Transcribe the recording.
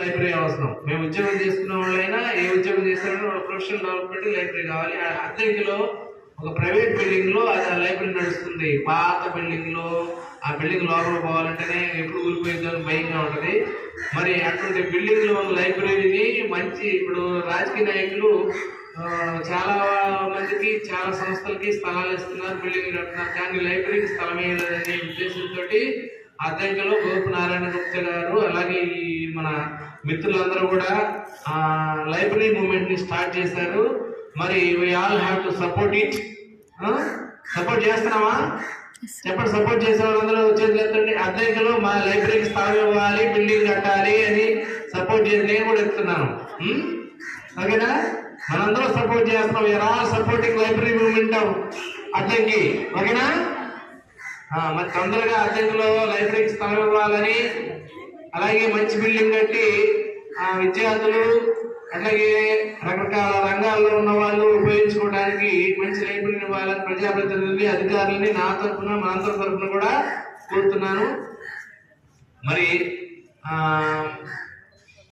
Library అవసరం. మేము ఉద్యోగం చేస్తున్న వాళ్ళైనా ఏ ఉద్యోగం చేస్తారో ప్రొఫెషనల్ డెవలప్మెంట్ లైబ్రరీ కావాలి. ఆ అద్దెకిలో ఒక ప్రైవేట్ బిల్డింగ్లో అది ఆ లైబ్రరీ నడుస్తుంది. పాత బిల్డింగ్లో ఆ బిల్డింగ్ లోపల పోవాలంటేనే ఎప్పుడు ఊరిపోయిందో భయంగా ఉంటది. మరి అటువంటి బిల్డింగ్లో లైబ్రరీని మంచి ఇప్పుడు రాజకీయ నాయకులు చాలా మందికి చాలా సంస్థలకి స్థలాలు ఇస్తున్నారు బిల్డింగ్ కడుతున్నారు. కానీ లైబ్రరీకి స్థలం లేదనే ఉద్దేశంతో అద్దెంకలో గోపు నారాయణ గుప్త గారు అలాగే ఈ మన మిత్రులందరూ కూడా ఆ లైబ్రరీ మూమెంట్ని స్టార్ట్ చేశారు. మరి we all have to support it support చేస్తున్నావా? చెప్పండి సపోర్ట్ చేసే వాళ్ళందరూ వచ్చేది ఎత్తండి అద్దెంకలో మా లైబ్రరీకి స్థలం ఇవ్వాలి బిల్డింగ్ కట్టాలి అని సపోర్ట్ చేసి నేను కూడా ఎత్తున్నాను? ఓకేనా? మనందరం సపోర్ట్ చేస్తున్నాం. ఎరా సపోర్టింగ్ లైబ్రరీ మూమెంట్ అద్దెంకి. ఓకేనా? మరి తొందరగా అద్దెకులో లైబ్రరీకి స్థలం ఇవ్వాలని అలాగే మంచి బిల్డింగ్ కట్టి ఆ విద్యార్థులు అలాగే రకరకాల రంగాల్లో ఉన్న వాళ్ళు ఉపయోగించుకోవడానికి మంచి లైబ్రరీని ఇవ్వాలని ప్రజాప్రతినిధుల్ని అధికారులని నా తరఫున మనందరి తరఫున కూడా కోరుతున్నాను. మరి ఆ